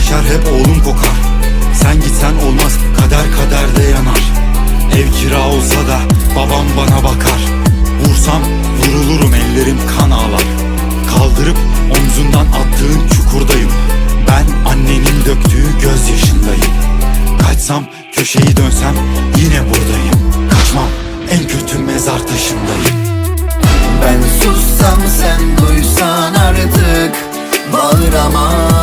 Mahşer hep oğlum kokar. Sen gitsen olmaz kader kaderde yanar. Ev kira olsa da babam bana bakar. Vursam vurulurum ellerim kan ağlar. Kaldırıp omzundan attığın çukurdayım. Ben annenin döktüğü gözyaşındayım. Kaçsam köşeyi dönsem yine buradayım. Kaçmam en kötü mezar taşındayım. Ben sussam sen duysan artık Bağıramam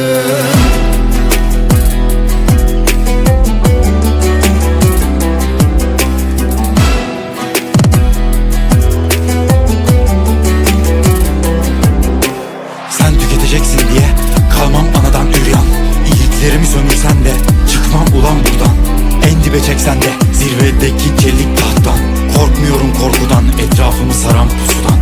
Sen tüketeceksin diye kalmam anadan üryan. İyiliklerimi sömürsen de çıkmam ulan buradan. En dibe çeksen de zirvedeki çelik tahttan. Korkmuyorum korkudan etrafımı saran pusudan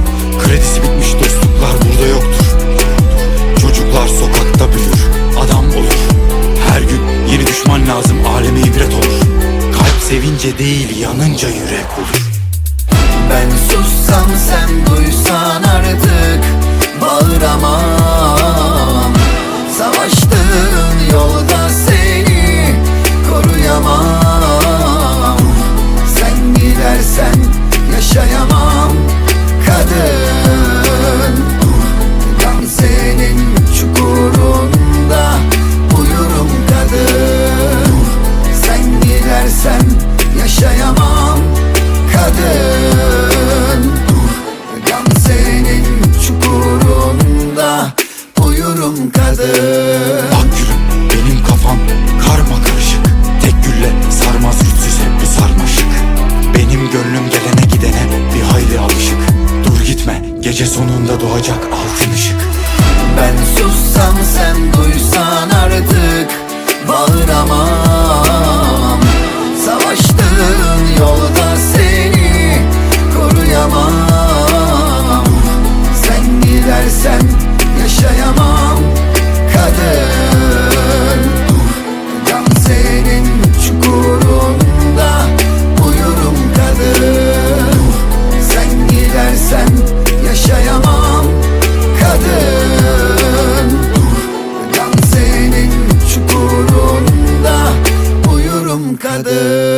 Sevince değil yanınca yürek olur. Ben sussam sen duysan artık Bağıramam sonunda doğacak altın ışık. Ben sussam sen duysan artık Bağıramam Savaştığın yolda seni koruyamam. Sen gidersen another.